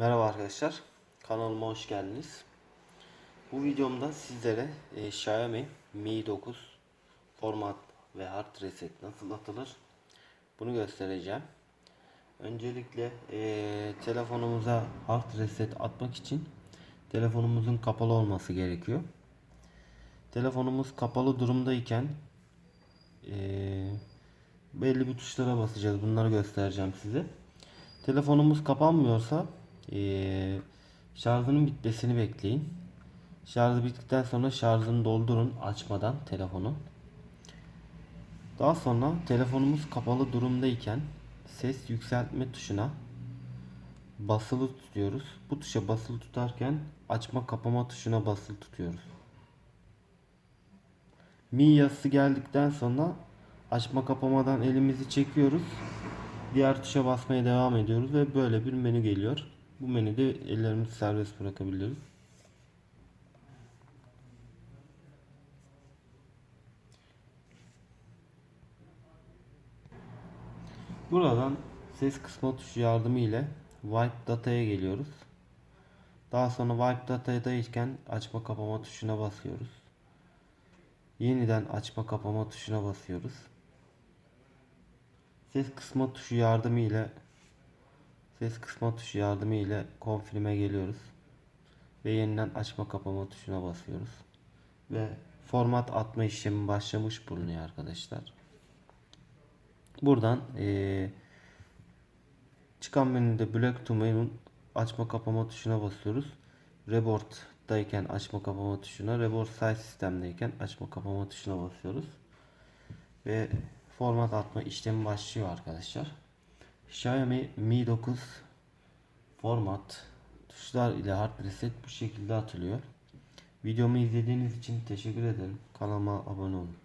Merhaba arkadaşlar. Kanalıma hoş geldiniz. Bu videomda sizlere e, Xiaomi Mi 9 format ve hard reset nasıl atılır bunu göstereceğim. Öncelikle e, telefonumuza hard reset atmak için telefonumuzun kapalı olması gerekiyor. Telefonumuz kapalı durumdayken e, belli bir tuşlara basacağız. Bunları göstereceğim size. Telefonumuz kapanmıyorsa eee, şarjının bitmesini bekleyin. Şarjı bittikten sonra şarjını doldurun açmadan telefonu. Daha sonra telefonumuz kapalı durumdayken ses yükseltme tuşuna basılı tutuyoruz. Bu tuşa basılı tutarken açma kapama tuşuna basılı tutuyoruz. Mi yazısı geldikten sonra açma kapamadan elimizi çekiyoruz. Diğer tuşa basmaya devam ediyoruz ve böyle bir menü geliyor. Bu menüde ellerimizi serbest bırakabiliyoruz. Buradan ses kısma tuşu yardımı ile Wipe Data'ya geliyoruz. Daha sonra Wipe Data'dayken açma kapama tuşuna basıyoruz. Yeniden açma kapama tuşuna basıyoruz. Ses kısma tuşu yardımı ile ses kısma tuşu yardımı ile konfirme geliyoruz. Ve yeniden açma kapama tuşuna basıyoruz. Ve format atma işlemi başlamış bulunuyor arkadaşlar. Buradan eee, çıkan menüde Black to Menü'nün açma kapama tuşuna basıyoruz. Rebort'tayken açma kapama tuşuna, Rebort Size sistemdeyken açma kapama tuşuna basıyoruz. Ve format atma işlemi başlıyor arkadaşlar. Xiaomi Mi 9 format tuşlar ile hard reset bu şekilde atılıyor. Videomu izlediğiniz için teşekkür ederim. Kanalıma abone olun.